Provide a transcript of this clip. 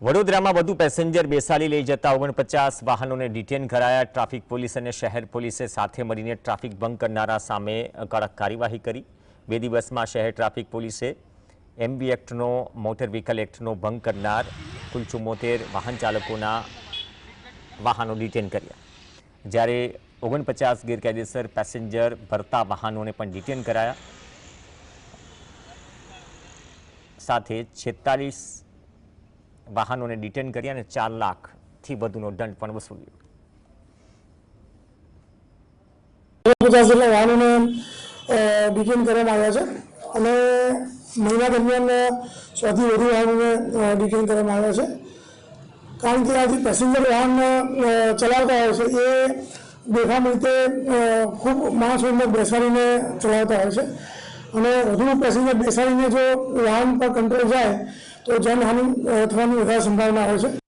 વડોદરામાં વધુ પેસેન્જર બેસાડી લઈ જતા ઓગણપચાસ વાહનોને ડિટેન કરાયા. ટ્રાફિક પોલીસ અને શહેર પોલીસે સાથે મળીને ટ્રાફિક ભંગ કરનારા સામે કડક કાર્યવાહી કરી. બે દિવસમાં શહેર ટ્રાફિક પોલીસે એમબી એક્ટનો, મોટર વ્હીકલ એક્ટનો ભંગ કરનાર કુલ ચુમ્મોતેર વાહન ચાલકોના વાહનો ડિટેન કર્યા. જ્યારે ઓગણપચાસ ગેરકાયદેસર પેસેન્જર ભરતા વાહનોને પણ ડિટેન કરાયા. સાથે છેતાલીસ વાહનોને ડિટેન કરી અને ચાર લાખથી વધુનો દંડ પણ વસૂલ્યો. પચાસ જેટલા વાહનોને ડિટેન કરવામાં આવ્યા છે. અને મહિના દરમિયાન સૌથી વધુ વાહનોને ડિટેન કરવામાં આવ્યા છે. કારણ કે આજે પેસેન્જર વાહન ચલાવતા હોય છે, એ બેફામ રીતે ખૂબ માણસો અંદર બેસાડીને ચલાવતા હોય છે. અને વધુ પેસેન્જર બેસાડીને જો વાહન પર કંટ્રોલ જાય, તો જનહાનિ થવાની વધારે સંભાવના હોય છે.